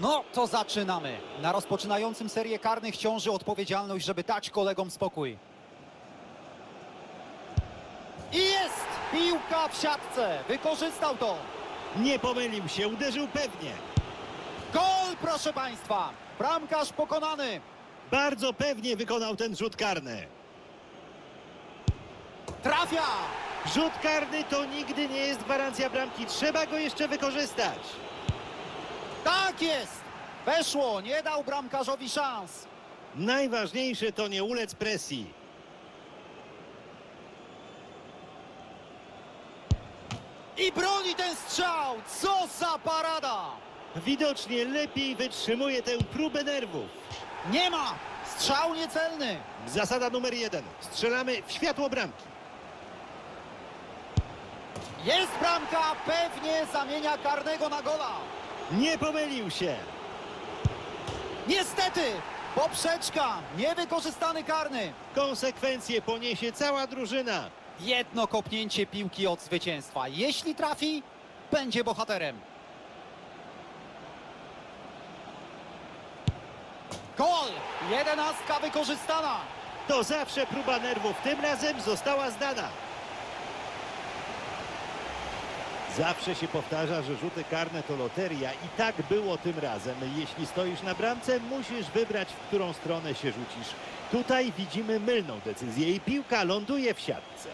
No to zaczynamy. Na rozpoczynającym serię karnych ciąży odpowiedzialność, żeby dać kolegom spokój. I jest! Piłka w siatce. Wykorzystał to. Nie pomylił się, uderzył pewnie. Gol, proszę Państwa! Bramkarz pokonany. Bardzo pewnie wykonał ten rzut karny. Trafia! Rzut karny to nigdy nie jest gwarancja bramki. Trzeba go jeszcze wykorzystać. Tak jest! Weszło, nie dał bramkarzowi szans. Najważniejsze to nie ulec presji. I broni ten strzał! Co za parada! Widocznie lepiej wytrzymuje tę próbę nerwów. Nie ma! Strzał niecelny! Zasada numer jeden. Strzelamy w światło bramki. Jest bramka, pewnie zamienia karnego na gola. Nie pomylił się. Niestety, poprzeczka, niewykorzystany karny. Konsekwencje poniesie cała drużyna. Jedno kopnięcie piłki od zwycięstwa. Jeśli trafi, będzie bohaterem. Gol! Jedenastka wykorzystana. To zawsze próba nerwów. Tym razem została zdana. Zawsze się powtarza, że rzuty karne to loteria i tak było tym razem. Jeśli stoisz na bramce, musisz wybrać, w którą stronę się rzucisz. Tutaj widzimy mylną decyzję i piłka ląduje w siatce.